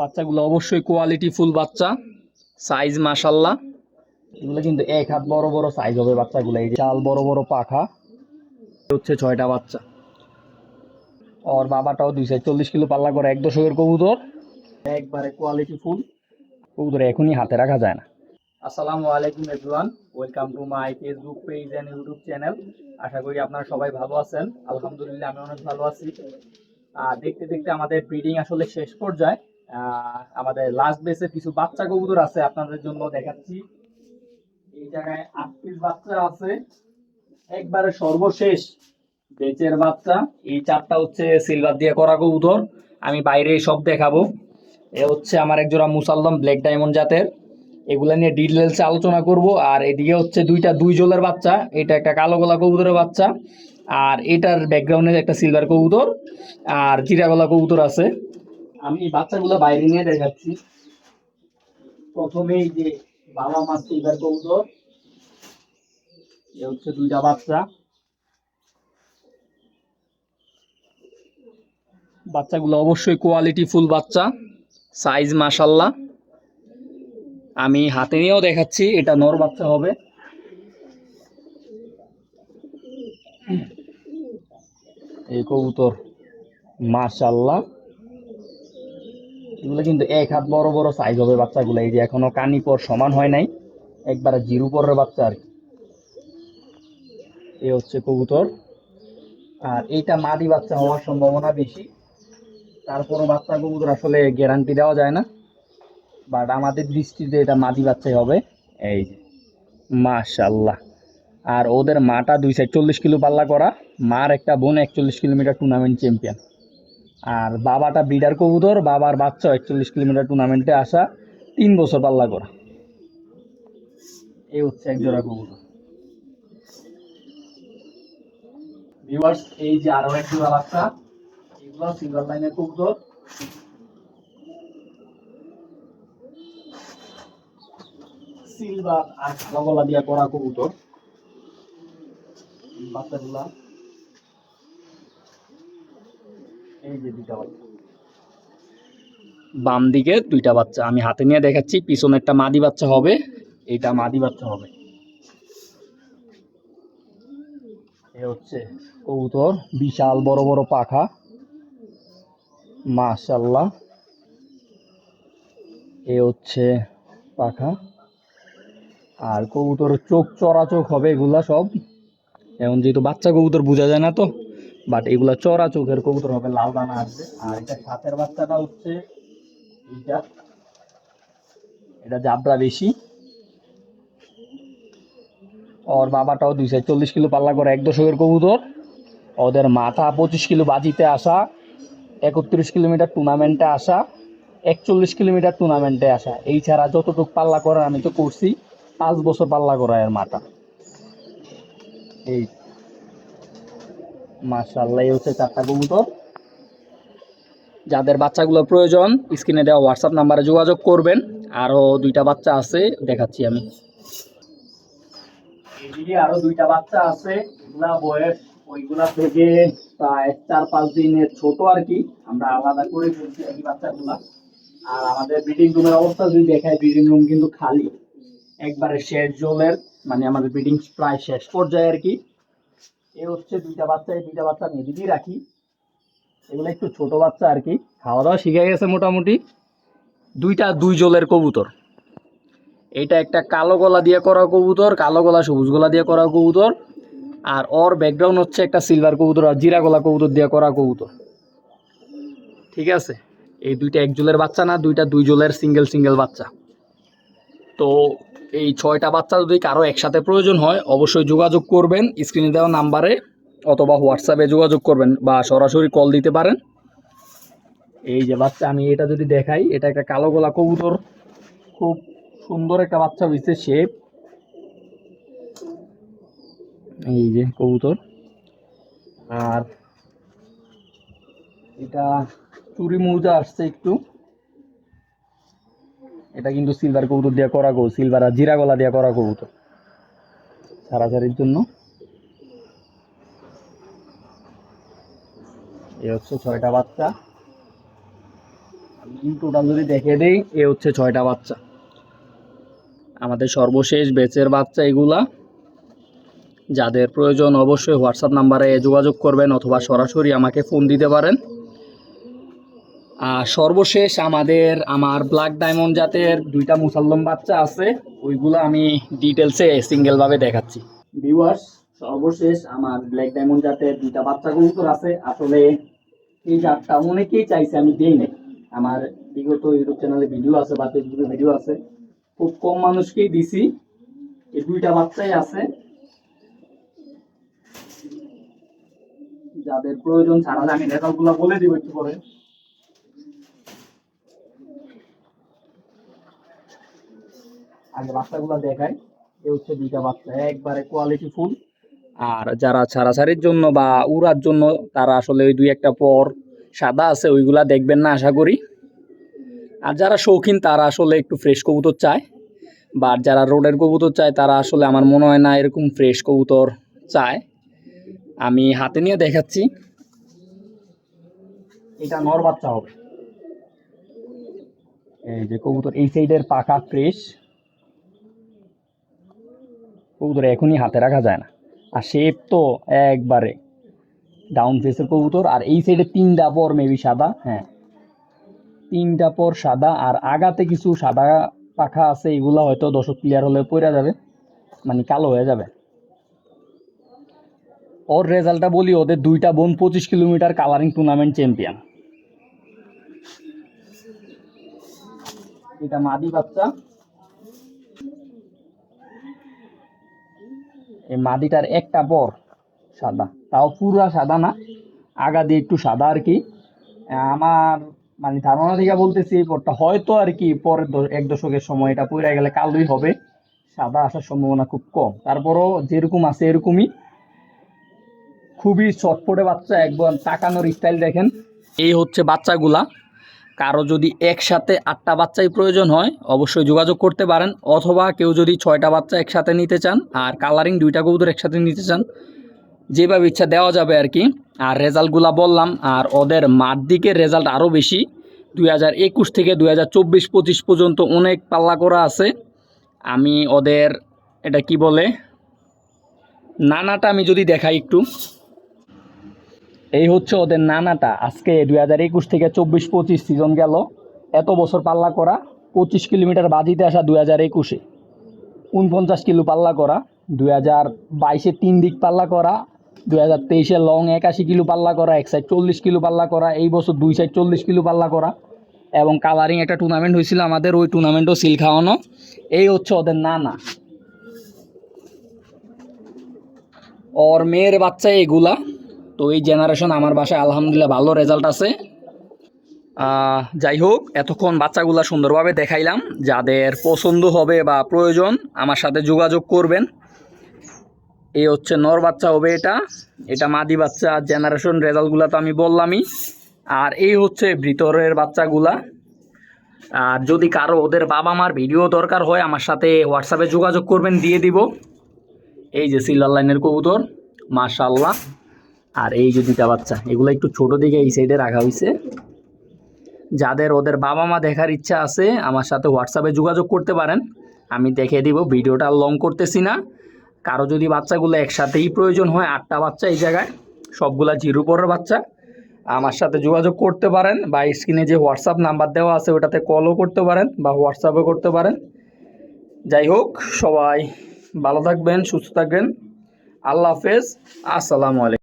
বাচ্চাগুলো অবশ্যই quality full বাচ্চা সাইজ মাশাল্লাহ এগুলো কিন্তু এক হাত বড় বড় সাইজ হবে বাচ্চাগুলো, এই যে চাল বড় বড় পাখা। হচ্ছে ছয়টা বাচ্চা। ওর বাবাটাও দুইশো চল্লিশ কিলো পাল্লা করে এক দশকের কবুতর। একবারে কোয়ালিটি ফুল কবুতর এখনই হাতে রাখা যায় না। আসসালামু আলাইকুম everyone welcome to my Facebook page and YouTube channel আশা করি আপনারা সবাই ভালো আছেন। আলহামদুলিল্লাহ, আমি অনেক ভালো আছি। দেখতে দেখতে আমাদের ব্রিডিং আসলে শেষ পর্যায়ে। আমাদের লাস্ট বেসে কিছু বাচ্চা কবুতর আছে আপনাদের জন্য দেখাচ্ছি। এই জায়গায় আট পিস বাচ্চা আছে। একবারে সর্বশেষ বেচের বাচ্চা। এই চারটা হচ্ছে সিলভার দিয়ে করা কবুতর। আমি বাইরে সব দেখাবো। এ হচ্ছে আমার এক জোড়া মুসাল্লাম ব্ল্যাক ডায়মন্ড জাতের। এগুলা নিয়ে ডিটেলসে আলোচনা করব। আর এদিকে হচ্ছে দুইটা দুই জোলের বাচ্চা। এটা একটা কালো গলা কবুতরের বাচ্চা। আর এটার ব্যাকগ্রাউন্ডে একটা সিলভার কবুতর। আর জিরা গলা কবুতর আছে। আমি বাচ্চাগুলো বাইরে নিয়ে দেখাচ্ছি। প্রথমেই যে বাবা মা সিলভার কবুতর এ হচ্ছে দুইটা বাচ্চা। বাচ্চাগুলো অবশ্যই কোয়ালিটি ফুল বাচ্চা সাইজ মাশাল্লাহ আমি হাতে নিয়েও দেখাচ্ছি, এটা নর বাচ্চা হবে। এই কবুতর মাশাল্লাহ এগুলো কিন্তু এক হাত বড় বড় সাইজ হবে বাচ্চাগুলো। এই যে এখনও কানি পর সমান হয় নাই, একবারে জিরু পরের বাচ্চা আর কি। এই হচ্ছে কবুতর। আর এইটা মাদি বাচ্চা হওয়ার সম্ভাবনা বেশি। তারপরও বাচ্চা কবুতর আসলে গ্যারান্টি দেওয়া যায় না। বাট আমাদের দৃষ্টিতে এটা মাদি বাচ্চাই হবে। এই যে মাশাল্লাহ আর ওদের মাটা দুই সাইড চল্লিশ কিলো পাল্লা করা। মার একটা বোন একচল্লিশ কিলোমিটার টুর্নামেন্ট চ্যাম্পিয়ন আর বাবাটা ব্রিডার কবুতর, বাবার বাচ্চা একচল্লিশ কিলোমিটার টুর্নামেন্টে আসা, তিন বছর পাল্লা করা। এই হচ্ছে এক জোড়া কবুতর। ভিউয়ার্স এই যে আরও এক জোড়া বাচ্চা, এগুলো সিঙ্গল লাইনের কবুতর। সিলভার আর গলা দিয়া করা কবুতর। বাচ্চাগুলা এই দুইটা বাচ্চা। বাম দিকে দুইটা বাচ্চা আমি হাতে নিয়ে দেখাচ্ছি পিছনে একটা মাদি বাচ্চা হবে, এইটা মাদি বাচ্চা হবে। এ হচ্ছে কবুতর, বিশাল বড় বড় পাখা। মাশাল্লাহ এ হচ্ছে পাখা। আর কবুতর চোখ চড়া চোখ হবে, এগুলা সব। এখন যেহেতু বাচ্চা কবুতর বোঝা যায় না তো। বাট এগুলা চড়া চোখের কবুতর হবে, লাল দানা আসবে। আর এটা সাথের বাচ্চাটা হচ্ছে এটা জাবরা বেশি। ওর বাবাটাও দুইশো চল্লিশ কিলো পাল্লা করে এক দশকের কবুতর। ওদের মাথা পঁচিশ কিলো বাজিতে আসা, একত্রিশ কিলোমিটার টুর্নামেন্টে আসা, একচল্লিশ কিলোমিটার টুর্নামেন্টে আসা। এই ছাড়া যতটুকু পাল্লা করার আমি তো করছি, পাঁচ বছর পাল্লা করা এর মাথা। এই। মার্শাল্লাহ হচ্ছে চারটা কবুতর। যাদের বাচ্চাগুলো প্রয়োজন, স্ক্রিনে দেওয়া হোয়াটসঅ্যাপ নাম্বারে যোগাযোগ করবেন। আরও দুইটা বাচ্চা আছে, দেখাচ্ছি আমি। এদিকে আরও দুইটা বাচ্চা আছে। এগুলা বয়স ওইগুলা থেকে প্রায় চার পাঁচ দিনের ছোট আর কি। আমরা আলাদা করে ফেলছি কি বাচ্চাগুলা। আর আমাদের ব্রিডিং রুমের অবস্থা যদি দেখায় ব্রিডিং রুম কিন্তু খালি। একবারে শেষ জলের মানে আমাদের ব্রিডিং প্রায় শেষ পর্যায়ে আর কি। এ হচ্ছে দুইটা বাচ্চা, এই দুইটা বাচ্চা এদিকেই রাখি। এগুলো একটু ছোট বাচ্চা আর কি। খাওয়া দাওয়া শিখে গেছে মোটামুটি। দুইটা দুই জলের কবুতর। এটা একটা কালো গলা দিয়ে করা কবুতর, কালো গলা সবুজ গলা দিয়ে করা কবুতর। আর ওর ব্যাকগ্রাউন্ড হচ্ছে একটা সিলভার কবুতর আর জিরা গলা কবুতর দিয়ে করা কবুতর। ঠিক আছে? এই দুইটা এক জোলের বাচ্চা না, দুইটা দুই জোলের সিঙ্গেল সিঙ্গেল বাচ্চা। তো এই ছয়টা বাচ্চা যদি কারও একসাথে প্রয়োজন হয়, অবশ্যই যোগাযোগ করবেন। স্ক্রিনে দেওয়া নাম্বারে অথবা হোয়াটসঅ্যাপে যোগাযোগ করবেন বা সরাসরি কল দিতে পারেন। এই যে বাচ্চা, আমি এটা যদি দেখাই, এটা একটা কালো গলা কবুতর। খুব সুন্দর একটা বাচ্চা হয়েছে শেপ এই যে কবুতর। আর এটা চুরি মৌজা আসছে একটু। এটা কিন্তু সিলভার কবুতর দিয়ে করা কবুতর সিলভার আর জিরা গলা দিয়ে করা কবুতর। ছাড়াছাড়ির জন্য। এই হচ্ছে ছয়টা বাচ্চা। টোটাল যদি দেখে দেই, এ হচ্ছে ছয়টা বাচ্চা। আমাদের সর্বশেষ বেচের বাচ্চা এগুলা। যাদের প্রয়োজন অবশ্যই হোয়াটসঅ্যাপ নাম্বারে যোগাযোগ করবেন অথবা সরাসরি আমাকে ফোন দিতে পারেন। সর্বশেষ আমাদের, আমার ব্ল্যাক ডায়মন্ড জাতের দুইটা মুসাল্লম বাচ্চা আছে, ওইগুলো আমি ডিটেলসে সিঙ্গেলভাবে দেখাচ্ছি। ভিউয়ার্স সর্বশেষ আমার ব্ল্যাক ডায়মন্ড জাতের দুইটা বাচ্চা কবুতর আছে। আসলে এই জাতটা অনেকেই চাইছে, আমি দেই নাই। আমার বিগত ইউটিউব চ্যানেলে ভিডিও আছে বা ফেসবুকে ভিডিও আছে। খুব কম মানুষকেই দিছি। এই দুইটা বাচ্চাই আছে। যাদের প্রয়োজন ছাড়া আমি রেজাল্টগুলো বলে দিব একটু পরে। আগে বাচ্চাগুলো দেখাই। এ হচ্ছে দুইটা বাচ্চা, একবারে কোয়ালিটি ফুল আর যারা ছাড়াছাড়ির জন্য বা উড়ার জন্য, তারা আসলে ওই দুই একটা পর সাদা আছে, ওইগুলা দেখবেন না, আশা করি। আর যারা শৌখিন, তারা আসলে একটু ফ্রেশ কবুতর চায়। বা যারা রোডের কবুতর চায়, তারা আসলে আমার মনে হয় না এরকম ফ্রেশ কবুতর চায়। আমি হাতে নিয়ে দেখাচ্ছি। এটা নর বাচ্চা হবে। এই যে কবুতর, এই সাইডের পাকা ফ্রেশ কবুতর এখনই হাতে রাখা যায় না। আর শেপ তো একবারে ডাউন ফেসের কবুতর, আর এই সাইডে তিনটা পর মেবি সাদা হ্যাঁ। তিনটা পর সাদা, আর আগাতে কিছু সাদা পাখা আছে, এগুলা হয়তো দশক ক্লিয়ার হলে পড়ে যাবে মানে কালো হয়ে যাবে। ওর রেজাল্টটা বলি, ওদের দুইটা বোন পঁচিশ কিলোমিটার কালারিং টুর্নামেন্ট চ্যাম্পিয়ন এটা মাদি বাচ্চা। এই মাদিটার একটা পর সাদা। তাও পুরা সাদা না, আগা দিয়ে একটু সাদা আর কি। আমার মানে ধারণা থেকে বলতেছি এই পরটা হয়তো আর কি পরের এক দশকের সময় এটা পড়ে গেলে কালোই হবে। সাদা আসার সম্ভাবনা খুব কম। তারপরও যেরকম আছে এরকমই। খুবই চটপটে বাচ্চা, একদম তাকানোর স্টাইল দেখেন। এই হচ্ছে বাচ্চাগুলা। কারও যদি একসাথে আটটা বাচ্চাই প্রয়োজন হয়, অবশ্যই যোগাযোগ করতে পারেন, অথবা কেউ যদি ছয়টা বাচ্চা একসাথে নিতে চান আর কালারিং দুইটা কবুতর একসাথে নিতে চান, যেভাবে ইচ্ছা দেওয়া যাবে আর কি। আর রেজাল্টগুলা বললাম, আর ওদের মাঠ দিকের রেজাল্ট আরও বেশি। দুই থেকে দুই হাজার পর্যন্ত অনেক পাল্লা করা আছে। আমি ওদের, এটা কি বলে? নানাটা আমি যদি দেখাই একটু। এই হচ্ছে ওদের নানাটা। আজকে দুই হাজার একুশ থেকে চব্বিশ পঁচিশ সিজন গেল। এত বছর পাল্লা করা, পঁচিশ কিলোমিটার বাজিতে আসা দুই হাজার একুশে। উনপঞ্চাশ কিলো পাল্লা করা, দুই হাজার বাইশে তিন দিক পাল্লা করা, দুই হাজার তেইশে লং একাশি কিলো পাল্লা করা, এক সাইড চল্লিশ কিলো পাল্লা করা, এই বছর দুই সাইড চল্লিশ কিলো পাল্লা করা। এবং কালারিং একটা টুর্নামেন্ট হয়েছিল আমাদের, ওই টুর্নামেন্টও সিল খাওয়ানো। এই হচ্ছে ওদের নানা। ওর মেয়ের বাচ্চা এগুলা। তো এই জেনারেশন আমার বাসায় আলহামদুলিল্লাহ ভালো রেজাল্ট আছে। যাই হোক, এতক্ষণ বাচ্চাগুলা সুন্দরভাবে দেখাইলাম, যাদের পছন্দ হবে বা প্রয়োজন, আমার সাথে যোগাযোগ করবেন। এই হচ্ছে নর বাচ্চা হবে এটা এটা মাদি বাচ্চা জেনারেশন রেজাল্টগুলো তো আমি বললামই। আর এই হচ্ছে ভিতরের বাচ্চাগুলা। আর যদি কারও ওদের বাবা মার ভিডিও দরকার হয়, আমার সাথে হোয়াটসঅ্যাপে যোগাযোগ করবেন, দিয়ে দিব। এই যে সিলভার লাইনের কবুতর মাশাল্লাহ আর এই যে দুইটা বাচ্চা, এগুলো একটু ছোট দিকে এই সাইডে রাখা হয়েছে যাদের ওদের বাবা মা দেখার ইচ্ছা আছে, আমার সাথে হোয়াটসঅ্যাপে যোগাযোগ করতে পারেন। আমি দেখে দিব, ভিডিওটা লং করতেছি না। কারও যদি বাচ্চাগুলো একসাথেই প্রয়োজন হয়, আটটা বাচ্চা এই জায়গায়, সবগুলা জিরো পরের বাচ্চা, আমার সাথে যোগাযোগ করতে পারেন বা স্ক্রিনে যে হোয়াটসঅ্যাপ নাম্বার দেওয়া আছে, ওটাতে কলও করতে পারেন বা হোয়াটসঅ্যাপও করতে পারেন। যাই হোক, সবাই ভালো থাকবেন, সুস্থ থাকবেন। আল্লাহ হাফেজ, আসসালামু আলাইকুম।